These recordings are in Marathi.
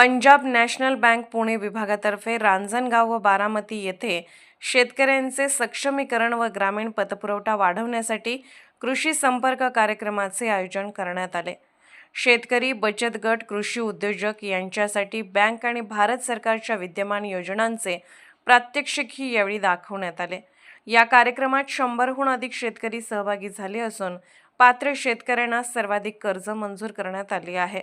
पंजाब नॅशनल बँक पुणे विभागातर्फे रांजणगाव व बारामती येथे शेतकऱ्यांचे सक्षमीकरण व ग्रामीण पतपुरवठा वाढवण्यासाठी कृषी संपर्क कार्यक्रमाचे आयोजन करण्यात आले. शेतकरी बचत गट कृषी उद्योजक यांच्यासाठी बँक आणि भारत सरकारच्या विद्यमान योजनांचे प्रात्यक्षिकही यावेळी दाखवण्यात आले. या कार्यक्रमात शंभरहून अधिक शेतकरी सहभागी झाले असून पात्र शेतकऱ्यांना सर्वाधिक कर्ज मंजूर करण्यात आले आहे.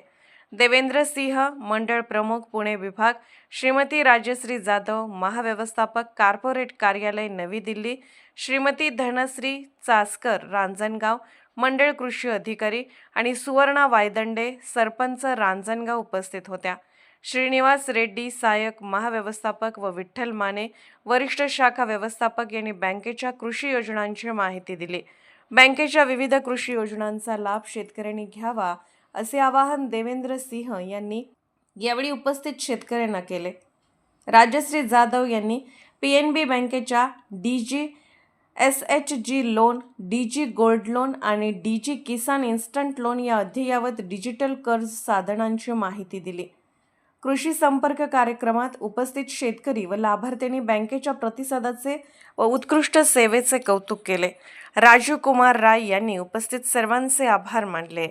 देवेंद्र सिंह मंडळ प्रमुख पुणे विभाग श्रीमती राजश्री जाधव महाव्यवस्थापक कार्पोरेट कार्यालय नवी दिल्ली श्रीमती धनश्री चासकर रांजणगाव मंडळ कृषी अधिकारी आणि सुवर्णा वायदंडे सरपंच रांजणगाव उपस्थित होत्या. श्रीनिवास रेड्डी सहाय्यक महाव्यवस्थापक व विठ्ठल माने वरिष्ठ शाखा व्यवस्थापक यांनी बँकेच्या कृषी योजनांची माहिती दिली. बँकेच्या विविध कृषी योजनांचा लाभ शेतकऱ्यांनी घ्यावा असे आवाहन देवेंद्र सिंह यांनी यावेळी उपस्थित शेतकऱ्यांना केले. राजश्री जाधव यांनी पी एन बी बँकेच्या D G S H G loan D G gold loan आणि D G Kisan instant loan या अद्ययावत डिजिटल कर्ज साधनांची माहिती दिली. कृषी संपर्क कार्यक्रमात उपस्थित शेतकरी व लाभार्थ्यांनी बँकेच्या प्रतिसादाचे व उत्कृष्ट सेवेचे कौतुक केले. राजीव कुमार राय यांनी उपस्थित सर्वांचे आभार मानले.